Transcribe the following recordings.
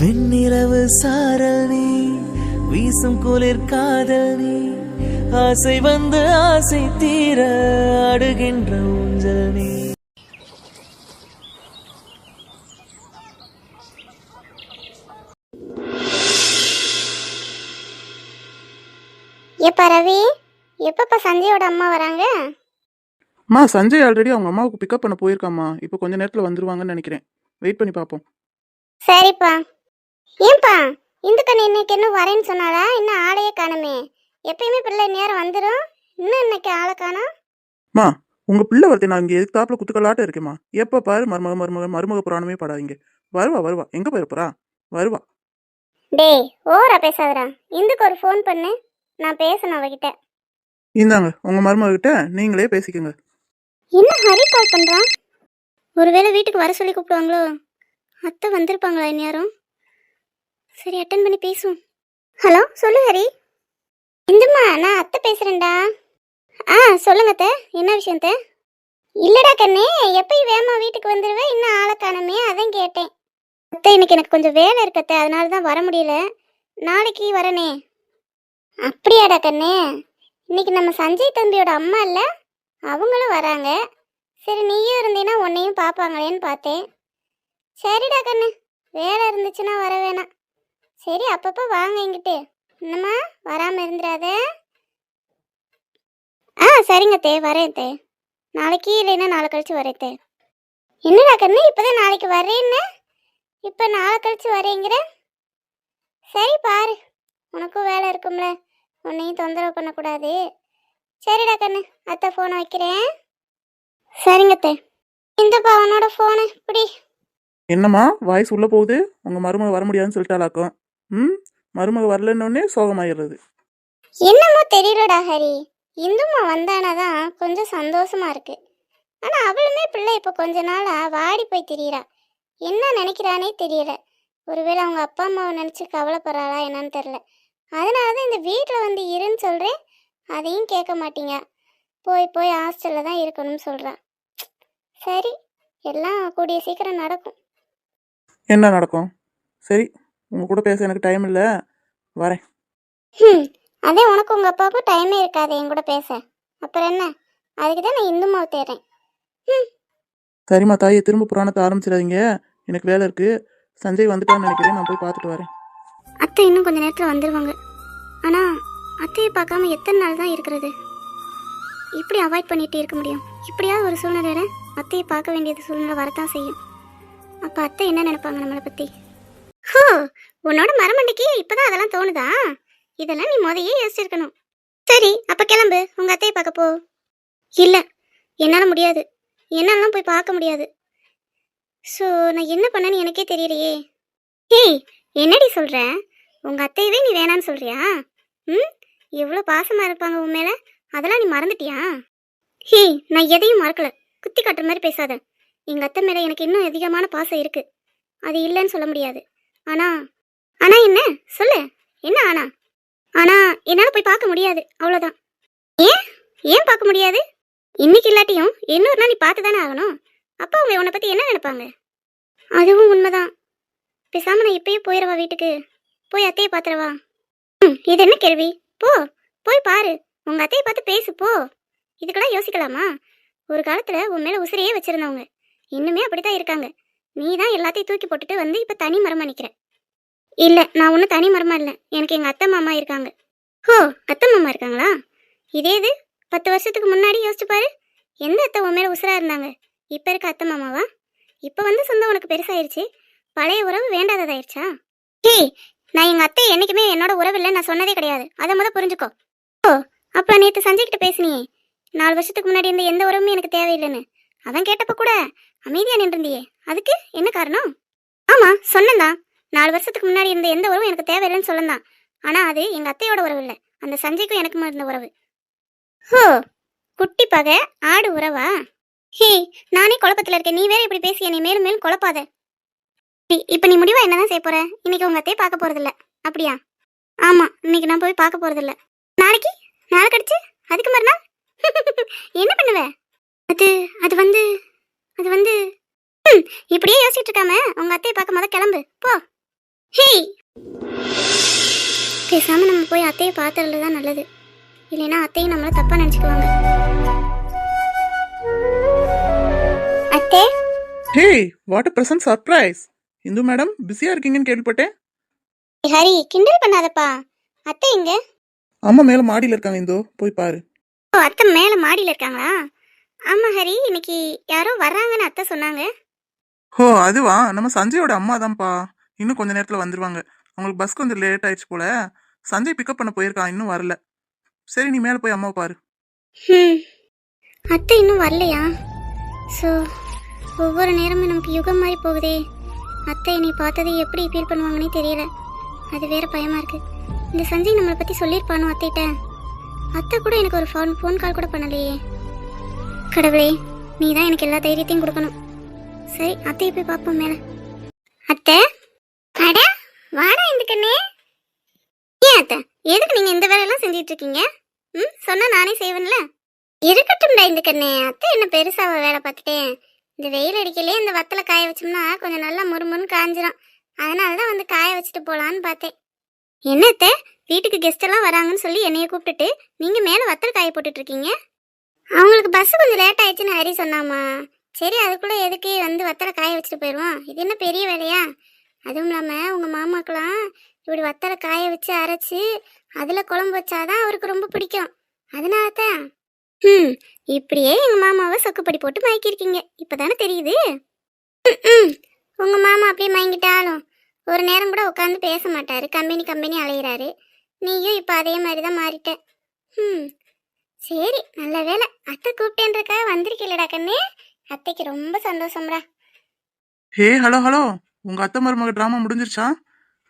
வெண்ணிலவு சாரல் நீ வீசும் குளிர் காதல் நீ ஆசை வந்து ஆசை தீர அடுகின்ற ஊஞ்சல் நீ. எப்ப ரவி எப்பப்ப சஞ்சயோட அம்மா வராங்க? அம்மா சஞ்சய் ஆல்ரெடி அவங்க அம்மாவுக்கு பிக்கப் பண்ண போயிருக்காம்மா. இப்போ கொஞ்ச நேரத்தில் வந்துருவாங்கன்னு நினைக்கிறேன். வெயிட் பண்ணி பார்ப்போம். சரிப்பா. ஏன்பா? இந்துக்கண்ணு இன்னைக்கு இன்னும் வரேன்னு சொன்னாளா? இன்னும் ஆளையே காணுமே. எப்பயுமே பிள்ளை நேரம் வந்துடும் இன்னும் இன்னைக்கு ஆளை காணோம். அம்மா உங்க பிள்ளை வரத்தை நான் இங்கே எதுக்காப்புல குத்துக்கலாட்டம் இருக்கேம்மா. எப்போ பாரு மருமக மருமக மருமக புராணமே படாதீங்க. வருவா வருவா. எங்கே போயிருப்பா வருவா. டேய் ஓவரா பேசாதடா. இந்துக்கு ஒரு ஃபோன் பண்ணு. நான் பேசணும் அவகிட்ட. இந்தாங்க உங்க மருமக கிட்ட நீங்களே பேசிக்கோங்க. என்ன ஹரி கால் பண்றான் ஒருவேளை வீட்டுக்கு வர சொல்லி கூப்பிடுவாங்களோ? அத்தை வந்திருப்பாங்களா இந்நேரம்? சரி அட்டன் பண்ணி பேசுவோம். ஹலோ சொல்லு ஹரி. இந்துமா நான் அத்தை பேசுறேன்டா. ஆ சொல்லுங்க அத்தை. என்ன விஷயம் அத்தை? இல்லடா கண்ணே எப்பயும் வேமா வீட்டுக்கு வந்துடுவேன் இன்னும் ஆளை காணமே அதான் கேட்டேன். அத்தை இன்னைக்கு எனக்கு கொஞ்சம் வேலை இருக்கத்த அதனால தான் வர முடியல. நாளைக்கு வரனே. அப்படியாடா கண்ணே. இன்னைக்கு நம்ம சஞ்சய் தம்பியோட அம்மா இல்லை? அவங்களும் வராங்க. சரி நீயும் இருந்தீன்னா உன்னையும் பார்ப்பாங்களேன்னு பார்த்தேன். சரிடா கண்ணு. வேலை இருந்துச்சுன்னா வர வேணாம். சரி அப்பப்போ வாங்க எங்கிட்டு என்னம்மா வராமல் இருந்துடாத ஆ சரிங்க தே வரேன் தே. நாளைக்கு இல்லைன்னா நாளை கழிச்சு வரேன் தே. என்னடா கண்ணு இப்போதான் நாளைக்கு வரேன்னு? இப்போ நாளை கழிச்சு வரேங்கிற? சரி பாரு. உனக்கும் வேலை இருக்கும்ல. உன்னையும் தொந்தரவு பண்ணக்கூடாது. சரிடா கண்ணு அத்தை ஃபோனை வைக்கிறேன். சரிங்க அத்தை இந்தப்பா அவனோட ஃபோனு இப்படி. என்னம்மா வாய்ஸ் உள்ள போகுது? உங்க மருமக வர முடியாதுன்னு சொல்லிட்டாலாக்கும் ம்? மருமக வரலன்னொடனே சோகமாயிடுறது. என்னமோ தெரியலடா ஹரி. இந்துமா வந்தானாதான் கொஞ்சம் சந்தோஷமா இருக்கு. ஆனா அவளுமே பிள்ளை இப்போ கொஞ்ச நாளா வாடி போய் திரியிறா. என்ன நினைக்கிறானே தெரியல. ஒருவேளை அவங்க அப்பா அம்மாவை நினைச்சு கவலைப்படுறாளா என்னன்னு தெரியல. அதனால தான் இந்த வீட்டில் வந்து இருன்னு சொல்றேன். அதையும் கேட்க மாட்டீங்க. போய் போய் ஹாஸ்டலில் தான் இருக்கணும்னு சொல்றா. சரி எல்லாம் கூடிய சீக்கிரம் நடக்கும். என்ன நடக்கும்? சரி. உங்க கூட பேச எனக்கு டைம் இல்லை. வரேன். ஹம், அதே உனக்கு உங்க அப்பாவுக்கும் டைமே இருக்காது என் கூட பேச. அப்புறம் என்ன? அதுக்கு தான் நான் இந்துமாவை தேடுறேன் ம் சரிம்மா தாயை திரும்ப புராணத்தை ஆரம்பிச்சிடாதீங்க. எனக்கு வேலை இருக்கு. சஞ்சய் வந்துட்டான்னு நினைக்கிறேன். நான் போய் பார்த்துட்டு வரேன். அத்தை இன்னும் கொஞ்ச நேரத்தில் வந்துடுவாங்க ஆனால் அத்தையை பார்க்காம எத்தனை நாள் தான் இருக்கிறது? இப்படி அவாய்ட் பண்ணிட்டு இருக்க முடியும். இப்படியாவது ஒரு சூழ்நிலையில அத்தையை பார்க்க வேண்டியது சூழ்நிலை வரத்தான் செய்யும். அப்போ அத்தை என்ன நினைப்பாங்க நம்மளை பற்றி ஹோ உன்னோட மரமண்டைக்கு இப்பதான் அதெல்லாம் தோணுதா? இதெல்லாம் நீ முதையே யோசிச்சிருக்கணும். சரி அப்போ கிளம்பு. உங்கள் அத்தையை பார்க்க போ. இல்லை என்னால் முடியாது. என்னாலாம் போய் பார்க்க முடியாது. ஸோ நான் என்ன பண்ணேன்னு எனக்கே தெரியலையே. ஏய் என்னடி சொல்ற? உங்க அத்தையவே நீ வேணான்னு சொல்றியா? ம்? எவ்வளோ பாசமா இருப்பாங்க உன் மேல? அதெல்லாம் நீ மறந்துட்டியா? ஹே நான் எதையும் மறக்கல. குத்தி காட்டுற மாதிரி பேசாத. எங்க அத்தை மேல எனக்கு இன்னும் அதிகமான பாசம் இருக்கு. அது இல்லைன்னு சொல்ல முடியாது. ஆனா ஆனா என்ன? சொல்லு. என்ன ஆனா? ஆனா என்னால போய் பார்க்க முடியாது. அவ்வளோதான் ஏன்? ஏன் பார்க்க முடியாது? இன்னைக்கு இல்லாட்டியும் இன்னொரு நாள் நீ பார்த்து தானே ஆகணும். அப்போ அவங்க உன்னை பத்தி என்ன நினைப்பாங்க? அதுவும் உண்மைதான். பேசாம நான் இப்பயே போயிடவா வீட்டுக்கு? போய் அத்தையை பாத்துறவா ம் இது என்ன கேள்வி? போ போய் பாரு. உங்க அத்தையை பார்த்து பேசு போ. இதுக்கெல்லாம் யோசிக்கலாமா? ஒரு காலத்துல உன் மேல உசிரையே வச்சிருந்தவங்க. இன்னுமே அப்படித்தான் இருக்காங்க. நீ தான் எல்லாத்தையும் தூக்கி போட்டுட்டு வந்து இப்போ தனி மரமாக நிற்கிறேன் இல்லை நான் ஒன்றும் தனி மரமாக இல்லை. எனக்கு எங்கள் அத்தை மாமா இருக்காங்க. ஹோ அத்தை மாமா இருக்காங்களா? இதே இது பத்து வருஷத்துக்கு முன்னாடி யோசிச்சு பாரு. எந்த அத்தை உன் மேலே உசுராக இருந்தாங்க? இப்போ இருக்க அத்தை மாமாவா? இப்போ வந்து சொந்தம் உனக்கு பெருசாயிருச்சு. பழைய உறவு வேண்டாததாயிருச்சா? ஹேய் நான் எங்கள் அத்தை என்றைக்குமே என்னோட உறவு இல்லை நான் சொன்னதே கிடையாது. அதை முத புரிஞ்சுக்கோ. ஓ அப்போ நேற்று சஞ்சய்கிட்ட பேசினியே. பேசுனியே நாலு வருஷத்துக்கு முன்னாடி இருந்த எந்த உறவுமே எனக்கு தேவையில்லைன்னு. அவன் கேட்டப்ப கூட அமைதியாக நின்றுந்தியே அதுக்கு என்ன காரணம்? ஆமாம் சொன்னந்தான் நாலு வருஷத்துக்கு முன்னாடி இருந்த எந்த உறவும் எனக்கு தேவையில்லைன்னு சொல்லந்தான் ஆனால் அது எங்கள் அத்தையோட உறவு இல்லை. அந்த சஞ்சய்க்கும் எனக்கும் இருந்த உறவு? ஹோ குட்டி பகை ஆடு உறவா? ஹே நானே குழப்பத்தில் இருக்கேன். நீ வேற இப்படி பேசி என்னை மேலும் மேலும் குழப்பாத. சரி, இப்போ நீ முடிவாக என்னதான் செய்ய போகிற இன்னைக்கு உங்கள் அத்தையை பார்க்க போகிறதில்ல அப்படியா? ஆமாம் இன்னைக்கு நான் போய் பார்க்க போகிறதில்ல நாளைக்கு? நாளை கடிச்சு அதுக்கு மறுநாள்? என்ன பண்ணுவ? அது அது வந்து அது வந்து இப்படியே யோசிச்சுட்டு இருக்காம உங்க அத்தையை பார்க்க முத கிளம்பு. போ. ஹேய். பேசாம நம்ம போய் அத்தையை பார்த்துறது தான் நல்லது. இல்லைன்னா அத்தையும் நம்மள தப்பா நினச்சிக்குவாங்க. அத்தை? Hey what present surprise Indhu madam பிஸியா இருக்கீங்கன்னு கேள்விப்பட்டேன். ஹரி கிண்டல் பண்ணாதப்பா. அத்தை எங்க? அம்மா மேல மாடியில இருக்காங்க இந்து. போய் பாரு. ஓ அத்தை மேல மாடியில இருக்காங்களா? ஆமா ஹரி இன்னைக்கு யாரோ வர்றாங்கன்னு அத்தை சொன்னாங்க. ஓ அதுவா? நம்ம சஞ்சயோட அம்மா தான்ப்பா இன்னும் கொஞ்ச நேரத்தில் வந்துருவாங்க. அவங்களுக்கு பஸ் கொஞ்சம் லேட் ஆயிடுச்சு போல. சஞ்சய் பிக்கப் பண்ண போயிருக்கான் இன்னும் வரல. சரி நீ மேல போய் அம்மா பாரு. அத்தை இன்னும் வரலையா? ஸோ ஒவ்வொரு நேரமும் நமக்கு யுகம் மாதிரி போகுதே. அத்தை என்னை பார்த்ததை எப்படி ஃபீல் பண்ணுவாங்கன்னே தெரியல. அது வேற பயமா இருக்கு. இந்த சஞ்சய் நம்மளை பத்தி சொல்லியிருப்பானோ அத்தைகிட்ட? அத்தை கூட எனக்கு ஒரு ஃபோன் ஃபோன் கால் கூட பண்ணலையே. கடவுளே நீ தான் எனக்கு எல்லா தைரியத்தையும் கொடுக்கணும். சரி அத்தையை போய் பார்ப்போம் மேலே. அத்தை? அட வாடா இந்த கண்ணே. ஏன் அத்தை? எதுக்கு நீங்க இந்த வேலையெல்லாம் செஞ்சிட்டு இருக்கீங்க ம் சொன்னா நானே செய்வேன்ல. இருக்கட்டும்டா இந்த கண்ணே அத்தை என்ன பெருசாக வேலை பார்த்துட்டேன் இந்த வெயில் அடிக்கலையே இந்த வத்தலை காய வச்சோம்னா கொஞ்சம் நல்லா முறுமுறுன்னு காஞ்சிரும். அதனால தான் வந்து காய வச்சுட்டு போகலான்னு பார்த்தேன். என்ன அத்தை? வீட்டுக்கு கெஸ்ட் எல்லாம் வராங்கன்னு சொல்லி என்னைய கூப்பிட்டுட்டு நீங்க மேலே வத்தல் காய போட்டுட்டு இருக்கீங்க அவங்களுக்கு பஸ் கொஞ்சம் லேட் ஆயிடுச்சுன்னு ஹரி சொன்னாமா? சரி அதுக்குள்ளே எதுக்கு வந்து வத்தலை காய வச்சுட்டு போயிடுவோம்? இது என்ன பெரிய வேலையா? அதுவும் இல்லாமல் உங்கள் மாமாக்கெலாம் இப்படி வத்தலை காய வச்சு அரைச்சி அதில் குழம்பு வச்சாதான் அவருக்கு ரொம்ப பிடிக்கும். அதனால தான் ம் இப்படியே எங்கள் மாமாவை சொக்குப்படி போட்டு மயக்கிருக்கீங்க இப்போதானே தெரியுது? ம் உங்கள் மாமா அப்படியே மயங்கிட்டாலும் ஒரு நேரம் கூட உட்காந்து பேச மாட்டார். கம்பெனி கம்பெனி அலையிறாரு. நீயும் இப்போ அதே மாதிரி தான் மாறிட்ட. ம் சரி நல்ல வேலை அத்தை கூப்பிட்டேன்றக்காக வந்திருக்கீங்களடா கண்ணே. அத்தைக்கு ரொம்ப சந்தோஷம்டா ஹே ஹலோ ஹலோ. உங்க அத்தை மருமக டிராமா முடிஞ்சிருச்சா?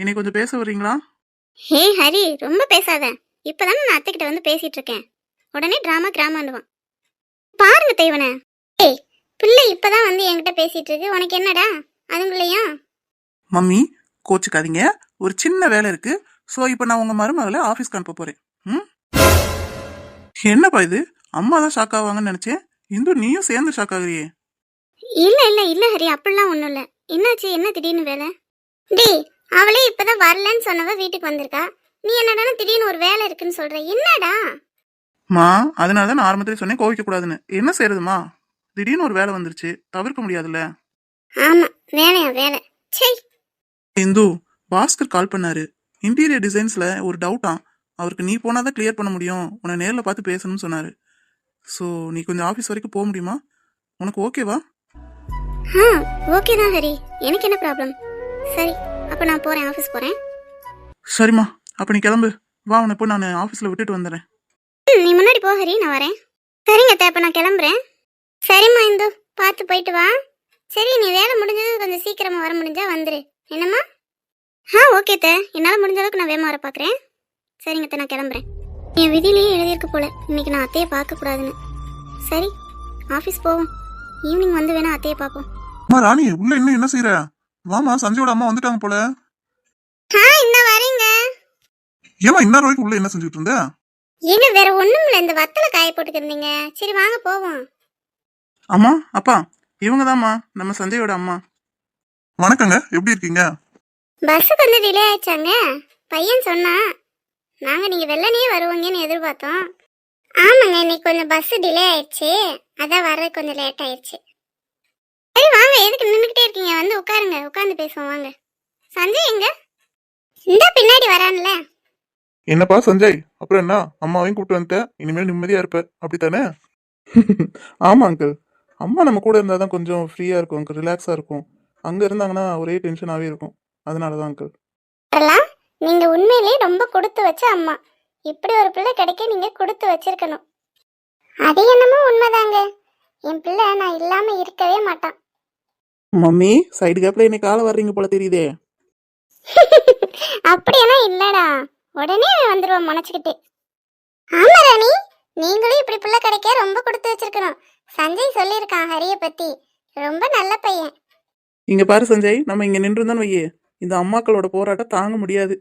இன்னைக்கு கொஞ்சம் பேச வர்றீங்களா? ஹே ஹரி ரொம்ப பேசாத. இப்பதானே நான் அத்தைக்கிட்ட வந்து பேசிட்டு இருக்கேன் உடனே டிராமா கிராமாண்டுவான் பாருங்க தெய்வனே ஏய் பிள்ளை இப்பதான் வந்து என்கிட்ட பேசிட்டு இருக்கு உனக்கு என்னடா? அதுங்களையும் மம்மி கோச்சுக்காதீங்க. ஒரு சின்ன வேலை இருக்கு. ஸோ இப்போ நான் உங்க மருமகளை ஆஃபீஸ்க்கு அனுப்ப போறேன். ம்? என்னப்பா இது? அம்மா தான் ஷாக் ஆவாங்கன்னு நினைச்சேன். இந்து நீயும் சேர்ந்து ஷாக் ஆகுறியே. இல்ல இல்ல இல்ல ஹரி அப்படிலாம் ஒண்ணும் இல்ல. என்னாச்சு என்ன திடீர்னு வேலை? டேய் அவளே இப்பதான் வரலன்னு சொன்னவ வீட்டுக்கு வந்திருக்கா. நீ என்னடா திடீர்னு ஒரு வேலை இருக்குன்னு சொல்ற? என்னடா? மா அதனால தான் நான் ஆரம்பத்திலே சொன்னேன் கோவிக்க கூடாதுன்னு. என்ன செய்யறதுமா திடீர்னு ஒரு வேலை வந்துருச்சு தவிர்க்க முடியாதுல்ல? ஆமா வேலையா வேலை. சே இந்து பாஸ்கர் கால் பண்ணாரு. இன்டீரியர் டிசைன்ஸ்ல ஒரு டவுட்டா அவருக்கு நீ போனாதான் கிளியர் பண்ண முடியும். உன்னை நேர்ல பார்த்து பேசணும்னு சொன்னாரு. ஸோ நீ கொஞ்சம் ஆஃபீஸ் வரைக்கும் போக முடியுமா? உனக்கு ஓகேவா ஆ ஓகே தான் ஹரி. எனக்கு என்ன ப்ராப்ளம் சரி அப்ப நான் போறேன் ஆஃபீஸ் போறேன். சரிம்மா. அப்ப நீ கிளம்பு. வா உன்னை போய் நான் ஆஃபீஸ்ல விட்டுட்டு வந்துடுறேன். ம், நீ முன்னாடி போ ஹரி நான் வரேன். சரிங்க அத்தை அப்ப நான் கிளம்புறேன். சரிம்மா இந்து பார்த்து போயிட்டு வா. சரி நீ வேலை முடிஞ்சது கொஞ்சம் சீக்கிரமா வர முடிஞ்சா வந்துரு. என்னம்மா? ஆ ஓகே அத்தை. என்னால் முடிஞ்ச அளவுக்கு நான் வேகமாக வர பார்க்குறேன் சரிங்க அத்தை நான் கிளம்புறேன். என் விதியிலேயே எழுதியிருக்கு போல. இன்னைக்கு நான் அத்தையை பார்க்கக்கூடாதுன்னு. சரி ஆஃபீஸ் போவோம். ஈவினிங் வந்து வேணா அத்தையை பார்ப்போம். அம்மா ராணி உள்ள இன்னும் என்ன செய்யற வாமா சஞ்சயோட அம்மா வந்துட்டாங்க போல. இன்னும் வரேங்க. ஏமா இன்னொரு வரைக்கும் உள்ள என்ன செஞ்சுட்டு இருந்த? ஏங்க வேற ஒண்ணும் இல்ல இந்த வத்தல காய போட்டுக்கிருந்தீங்க. சரி வாங்க போவோம். அம்மா அப்பா இவங்க தாம்மா நம்ம சஞ்சயோட அம்மா. வணக்கங்க எப்படி இருக்கீங்க? பஸ் கொஞ்சம் டிலே ஆயிடுச்சாங்க? பையன் சொன்னா நாங்க நீங்க வெள்ளனே வருவீங்கன்னு எதிர்பார்த்தோம். ஆமாங்க இன்னைக்கு கொஞ்சம் பஸ் டிலே ஆயிடுச்சு. அதான் வர்றது கொஞ்சம் லேட் ஆயிடுச்சு. சரி வாங்க. எதுக்கு நின்றுக்கிட்டே இருக்கீங்க? வந்து உட்காருங்க. உட்காந்து பேசுவோம் வாங்க. சஞ்சய் எங்க? இந்த பின்னாடி வரான்ல. என்னப்பா சஞ்சய்? அப்புறம் என்ன? அம்மாவையும் கூப்பிட்டு வந்துட்டேன் இனிமேல் நிம்மதியா இருப்ப. அப்படித்தானே? ஆமா அங்கிள் அம்மா நம்ம கூட இருந்தா தான் கொஞ்சம் ஃப்ரீயா இருக்கும் அங்கிள் ரிலாக்ஸா இருக்கும். அங்க இருந்தாங்கன்னா ஒரே டென்ஷனாவே இருக்கும். அதனால தான் அங்கிள் நீங்க உண்மையிலேயே ரொம்ப கொடுத்து வச்ச அம்மா. இப்படி ஒரு பிள்ளை கிடைக்க நீங்க கொடுத்து வச்சிருக்கணும். அது என்னமோ உண்மைதாங்க. என் பிள்ளை நான் இல்லாம இருக்கவே மாட்டான். மம்மி சைடு கேப்ல இன்னைக்கு காலை வர்றீங்க போல தெரியுதே. அப்படியெல்லாம் இல்லடா. உடனே வந்துருவான் மனச்சுக்கிட்டு. ஆமா ராணி நீங்களும் இப்படி பிள்ளை கிடைக்க ரொம்ப கொடுத்து வச்சிருக்கணும். சஞ்சய் சொல்லியிருக்கான் ஹரிய பத்தி. ரொம்ப நல்ல பையன். இங்க பாரு சஞ்சய் நம்ம இங்க நின்று வையே. இந்த அம்மாக்களோட போராட்டம் தாங்க முடியாது.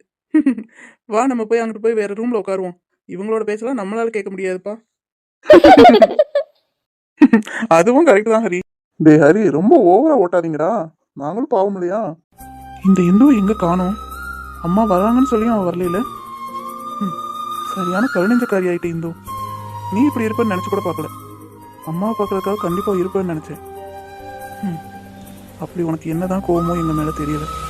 வா நம்ம போய் அங்கிட்டு போய் வேற ரூம்ல உட்காருவோம். இவங்களோட பேசலாம் நம்மளால கேட்க முடியாதுப்பா. அதுவும் கரெக்ட் தான் ஹரி. டே ஹரி ரொம்ப ஓவரா ஓட்டாதீங்கடா. நாங்களும் பாவம் இல்லையா? இந்த இந்து எங்க காணோம்? அம்மா வராங்கன்னு சொல்லியும் அவன் வரலையில? சரியான கருணஞ்சக்காரி ஆயிட்டே இந்தோ. நீ இப்படி இருப்பேன்னு நினச்சி கூட பார்க்கல. அம்மாவை பார்க்கறதுக்காக கண்டிப்பாக இருப்பேன்னு நினச்சேன். அப்படி உனக்கு என்னதான் கோவமோ எங்கள் மேலே தெரியல.